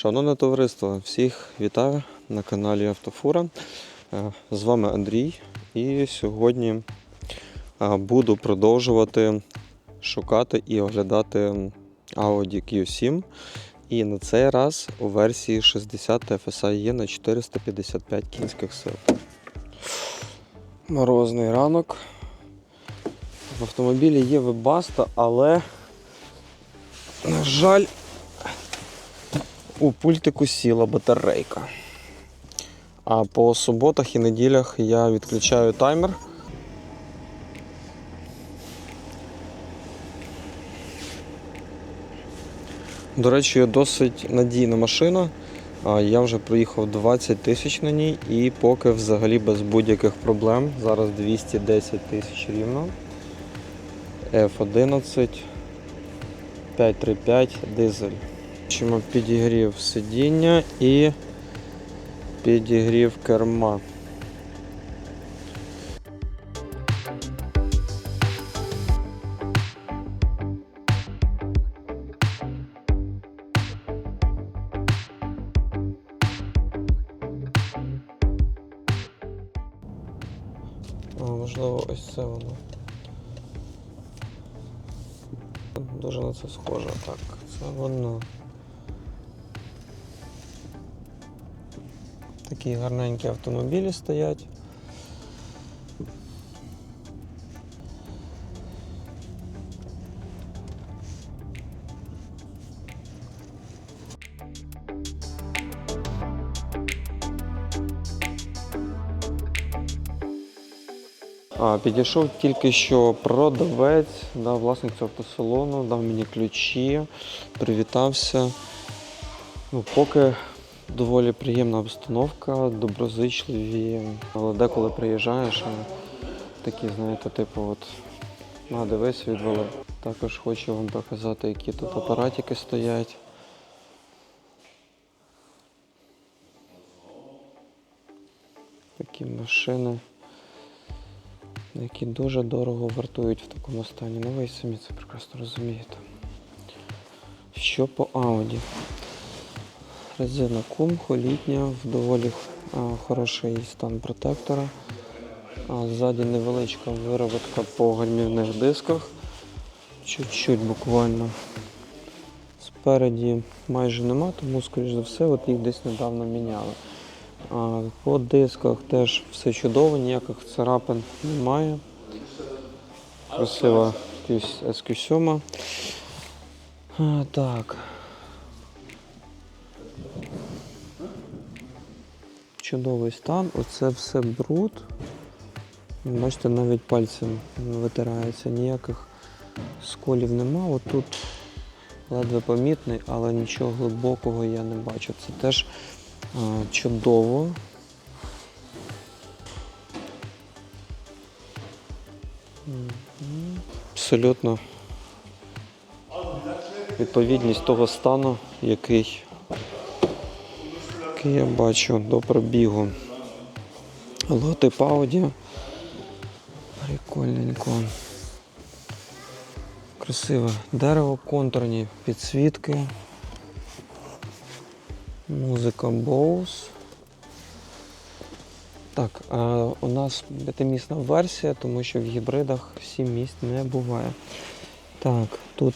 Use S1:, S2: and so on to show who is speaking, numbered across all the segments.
S1: Шановне товариство, всіх вітаю на каналі Автофура. Е, З вами Андрій, і сьогодні е, буду продовжувати шукати і оглядати Audi Q7. І на цей раз у версії 60 FSI на 455 кінських сил. Морозний ранок. В автомобілі є вебаста, але, на жаль, у пультику сіла батарейка. А по суботах і неділях я відключаю таймер. До речі, досить надійна машина. Я вже проїхав 20 тисяч на ній і поки взагалі без будь-яких проблем. Зараз 210 тисяч рівно. F11 535 дизель. Бачимо підігрів сидіння і підігрів керма. Можливо, ось це воно. Дуже на це схоже. Так, це воно. Такі гарненькі автомобілі стоять. А, підійшов тільки що продавець, да, власник цього автосалону, дав мені ключі, привітався. Ну, поки доволі приємна обстановка, доброзичливі. Але деколи приїжджаєш, такі, знаєте, типу, от, на, дивись, відвели. Також хочу вам показати, які тут апаратики стоять. Такі машини які дуже дорого вартують в такому стані. Ну ви самі це прекрасно розумієте. Що по Audi? Резина Kumho літня, в доволі хороший стан протектора. Ззаді невеличка виробітка по гальмівних дисках. Чуть-чуть буквально. Спереді майже нема, тому, скоріш за все, от їх десь недавно міняли. По дисках теж все чудово, ніяких царапин немає. Красива SQ7. Так. Чудовий стан, оце все бруд. Бачите, навіть пальцем витирається, ніяких сколів нема. Отут ледве помітний, але нічого глибокого я не бачу. Це теж а, чудово. Абсолютно відповідність того стану, який, який я бачу до пробігу. Логотип Audi. Прикольненько. Красиве дерево, контурні підсвітки. Музика Bose. Так, а у нас п'ятимісна версія, тому що в гібридах сім місць не буває. Так, тут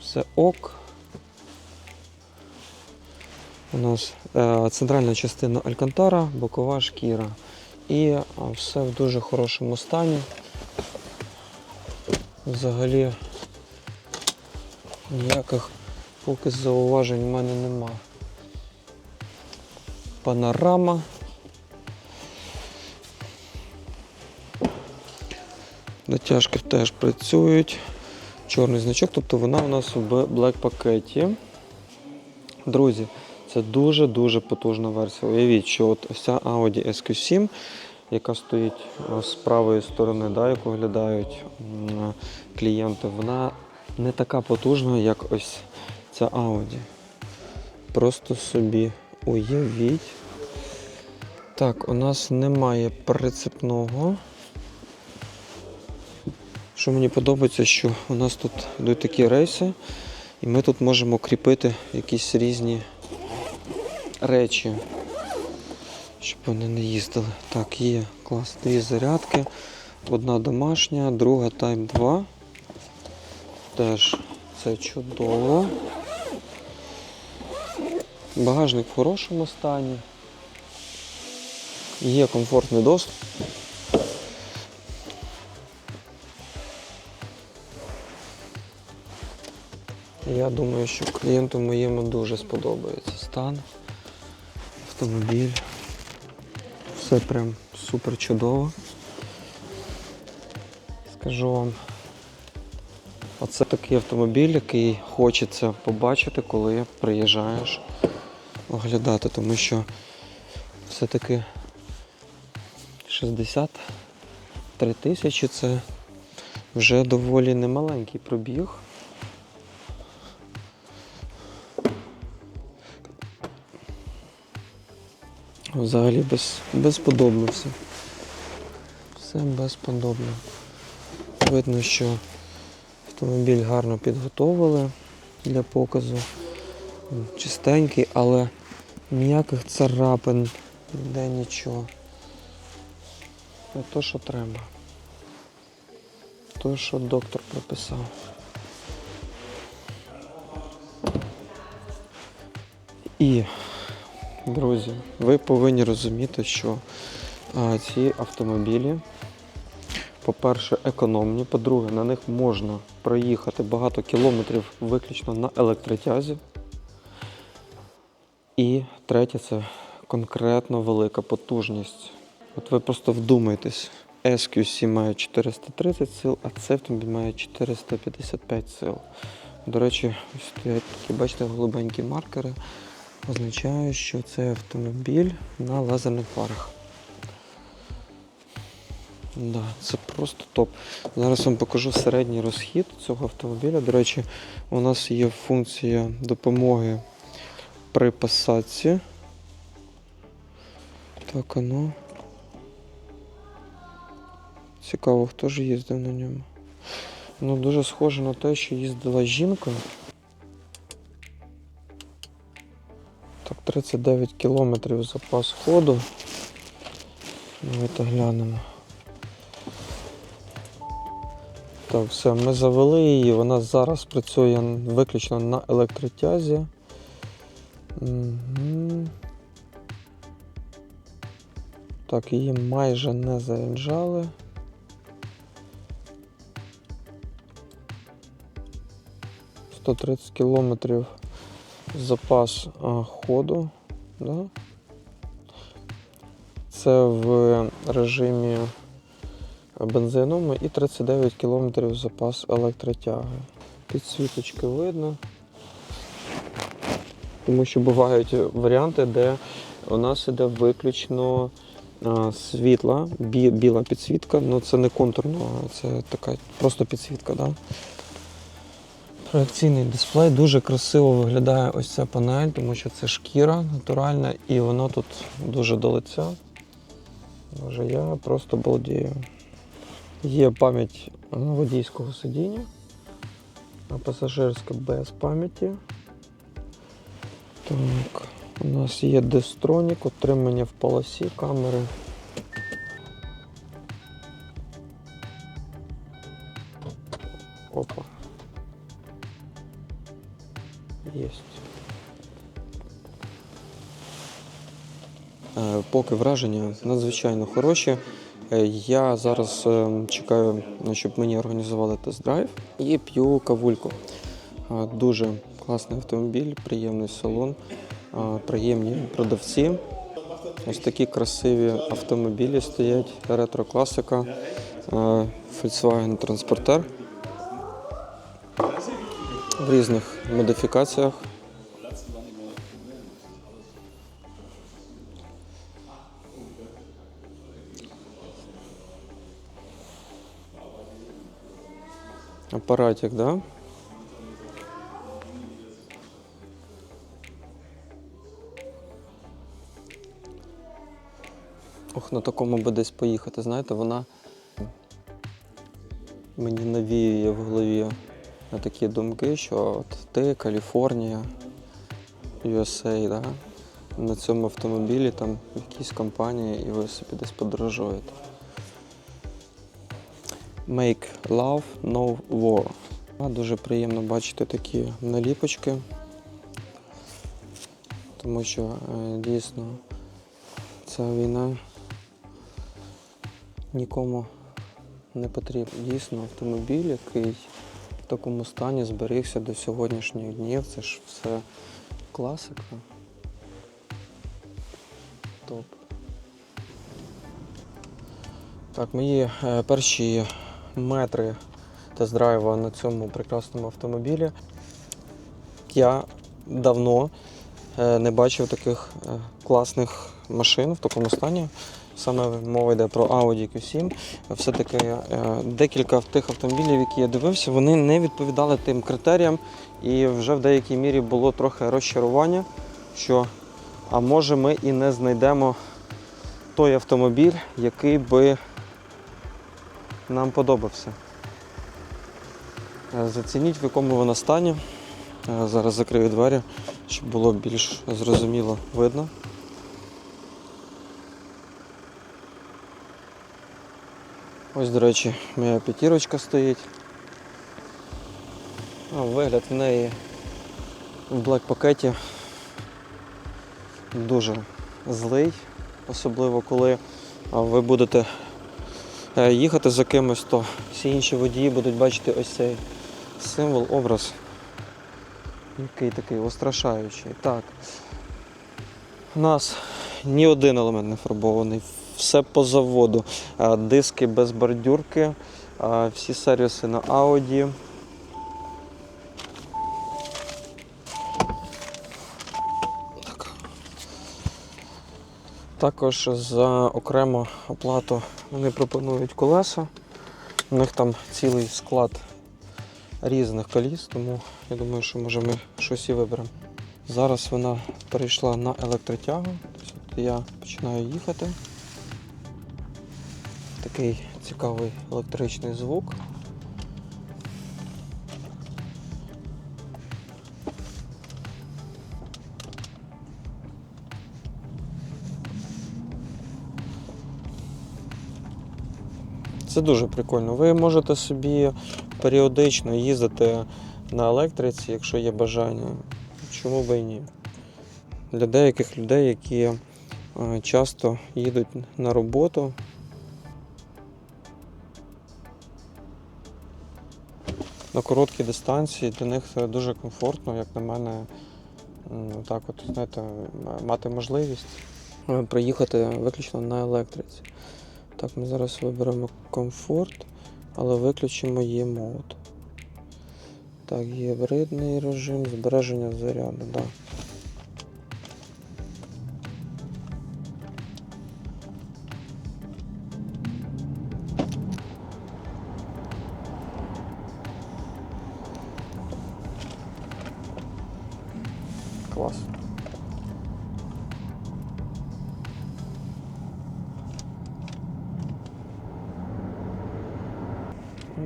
S1: все ок. У нас е, центральна частина Алькантара, бокова шкіра. І е, все в дуже хорошому стані. Взагалі ніяких поки зауважень в мене нема. Панорама. Натяжки теж працюють. Чорний значок, тобто вона у нас в блек пакеті. Друзі, це дуже-дуже потужна версія. Уявіть, що от вся Audi SQ7, яка стоїть е, з правої сторони, да, яку оглядають м, клієнти, вона не така потужна, як ось ця Audi. Просто собі уявіть. Так, у нас немає прицепного. Що мені подобається, що у нас тут йдуть такі рейси, І ми тут можемо кріпити якісь різні речі, щоб вони не їздили. Так, є клас. Дві зарядки. Одна домашня, друга Type 2. Теж це чудово. Багажник в хорошому стані. Є комфортний доступ. Я думаю, що клієнту моєму дуже сподобається стан, автомобіль. Все прям супер чудово. Скажу вам, оце такий автомобіль, який хочеться побачити, коли приїжджаєш оглядати, тому що все-таки 63 тисячі це вже доволі немаленький пробіг. Взагалі без, безподобно все. Все безподобно. Видно, що автомобіль гарно підготовили для показу. Чистенький, але ніяких царапин, ніде нічого. Це то, що треба. То, що доктор прописав. І Друзі, ви повинні розуміти, що ці автомобілі, по-перше, економні, по-друге, на них можна проїхати багато кілометрів виключно на електротязі. І третє це конкретно велика потужність. От ви просто вдумайтесь, SQC має 430 сил, а цей автомобіль має 455 сил. До речі, ось стоять такі, бачите, голубенькі маркери означає, що це автомобіль на лазерних фарах. Да, це просто топ. Зараз вам покажу середній розхід цього автомобіля. До речі, у нас є функція допомоги при посадці. Так, а ну. Цікаво, хто ж їздив на ньому. Ну, дуже схоже на те, що їздила жінка. 39 кілометрів запас ходу. Давайте глянемо. Так, все, ми завели її, вона зараз працює виключно на електротязі. Угу. Так, її майже не заряджали. Сто тридцять кілометрів запас ходу. Да? Це в режимі бензиновому і 39 км запас електротяги. Підсвіточки видно. Тому що бувають варіанти, де у нас іде виключно світла, бі- біла підсвітка, ну це не контурно, це така просто підсвітка. Да? Проекційний дисплей дуже красиво виглядає ось ця панель, тому що це шкіра натуральна і воно тут дуже до лиця. Боже, я просто балдію. Є пам'ять водійського сидіння, а пасажирська без пам'яті. Так, у нас є дистронік, отримання в полосі камери. Поки враження надзвичайно хороші. Е, Я зараз е, чекаю, ну, щоб мені організували тест-драйв і п'ю кавульку. Е, Дуже класний автомобіль, приємний салон, приємні продавці. Ось такі красиві автомобілі стоять, ретро-класика, Volkswagen Transporter в різних модифікаціях. Апаратик, да? Ох, на такому би десь поїхати, знаєте, вона мені навіює в голові на такі думки, що от ти, Каліфорнія, USA, да? на цьому автомобілі там в якійсь компанії і ви собі десь подорожуєте. Make love, no war. Дуже приємно бачити такі наліпочки, тому що е, дійсно ця війна нікому не потрібна. Дійсно, автомобіль, який в такому стані зберігся до сьогоднішніх днів, це ж все класика. Топ. Так, мої е, перші метри тест-драйва на цьому прекрасному автомобілі. Я давно е, не бачив таких е, класних машин в такому стані. Саме мова йде про Audi Q7. Все-таки е, декілька тих автомобілів, які я дивився, вони не відповідали тим критеріям, і вже в деякій мірі було трохи розчарування, що а може ми і не знайдемо той автомобіль, який би нам подобався. Е, Зацініть, в якому вона стані. Е, Зараз закрию двері, щоб було більш зрозуміло видно. Ось, до речі, моя п'ятірочка стоїть. Вигляд в неї в блек пакеті дуже злий, особливо коли ви будете їхати за кимось, то всі інші водії будуть бачити ось цей символ, образ, який такий устрашаючий. Так. У нас ні один елемент не фарбований, все по заводу. Диски без бордюрки, всі сервіси на Audi. Також за окрему оплату вони пропонують колеса. У них там цілий склад різних коліс, тому я думаю, що може ми щось і виберемо. Зараз вона перейшла на електротягу. Тобто я починаю їхати. Такий цікавий електричний звук. Це дуже прикольно. Ви можете собі періодично їздити на електриці, якщо є бажання. Чому би і ні? Для деяких людей, які е, часто їдуть на роботу. На короткі дистанції для них це дуже комфортно, як на мене, так от, знаєте, мати можливість е, проїхати виключно на електриці. Так, ми зараз виберемо комфорт, але виключимо є мод. Так, гібридний режим, збереження заряду, да.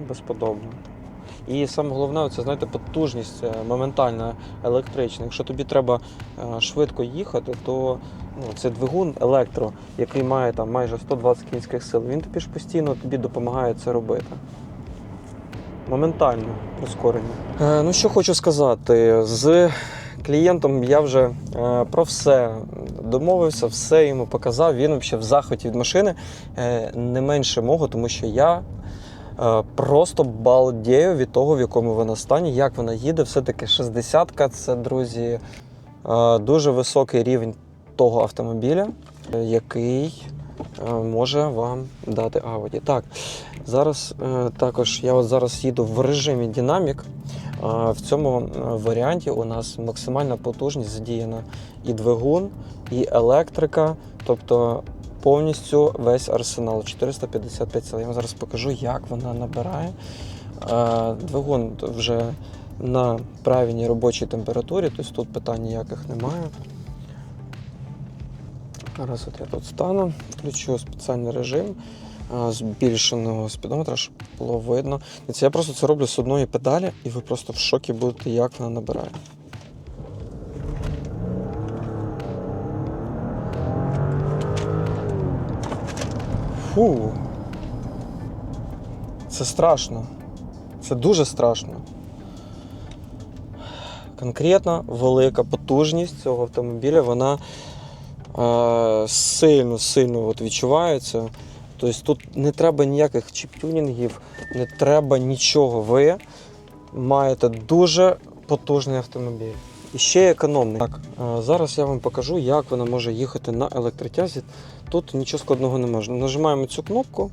S1: Безподобно. І саме головне, це знаєте, потужність е, моментальна електрична. Якщо тобі треба е, швидко їхати, то ну, це двигун електро, який має там майже 120 кінських сил. Він тобі ж постійно тобі допомагає це робити. Моментально прискорення. Е, ну що хочу сказати, з клієнтом я вже е, про все домовився, все йому показав. Він взагалі в захваті від машини е, не менше мого, тому що я Просто балдею від того, в якому вона стані, як вона їде. Все-таки 60-ка це, друзі, е, дуже високий рівень того автомобіля, е, який е, може вам дати Audi. Так, зараз е, також я от зараз їду в режимі динамік. Е, В цьому е, варіанті у нас максимальна потужність задіяна і двигун, і електрика. Тобто повністю весь арсенал 455 сил. Я вам зараз покажу, як вона набирає. Е, Двигун вже на правильній робочій температурі, тобто тут питань ніяких немає. Зараз от я тут стану, включу спеціальний режим. збільшеного спідометра, щоб було видно. Я просто це роблю з одної педалі, і ви просто в шокі будете, як вона набирає. Фу. Це страшно. Це дуже страшно. Конкретно велика потужність цього автомобіля, вона е, сильно, сильно от відчувається. Тобто тут не треба ніяких чіп-тюнінгів, не треба нічого. Ви маєте дуже потужний автомобіль. І ще економний. Так, е, зараз я вам покажу, як вона може їхати на електротязі. Тут нічого складного не може. Нажимаємо цю кнопку.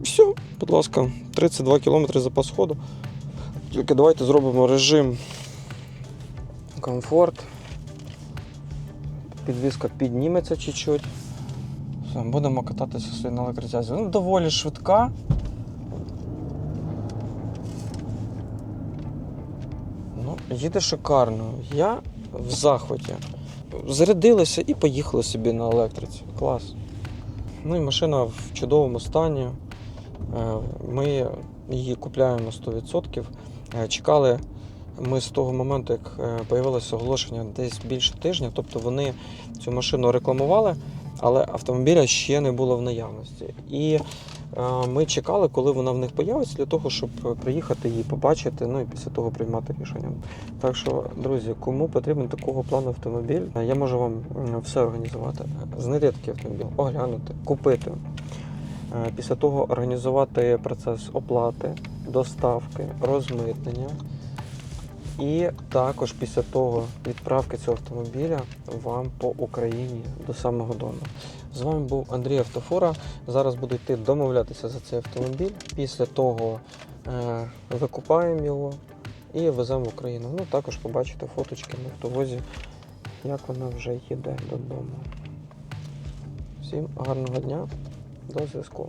S1: Все, будь ласка, 32 км запас ходу. Тільки давайте зробимо режим комфорт. Підвізка підніметься чуть-чуть. Будемо кататися на електротязі. Ну, доволі швидка. Ну, їде шикарно. Я в захваті. Зарядилися і поїхали собі на електриці. Клас. Ну і машина в чудовому стані. Е, Ми її купляємо 100%. Е, Чекали ми з того моменту, як е, появилося оголошення десь більше тижня. Тобто вони цю машину рекламували, але автомобіля ще не було в наявності. І е, ми чекали, коли вона в них появиться, для того, щоб приїхати її побачити, ну і після того приймати рішення. Так що, друзі, кому потрібен такого плану автомобіль, е, я можу вам все організувати. Знайти такий автомобіль, оглянути, купити. Е, Після того організувати процес оплати, доставки, розмитнення. І також після того відправки цього автомобіля вам по Україні до самого дому. З вами був Андрій Автофора. Зараз буду йти домовлятися за цей автомобіль. Після того е, викупаємо його і веземо в Україну. Ну також побачите фоточки на автовозі, як вона вже їде додому. Всім гарного дня, до зв'язку.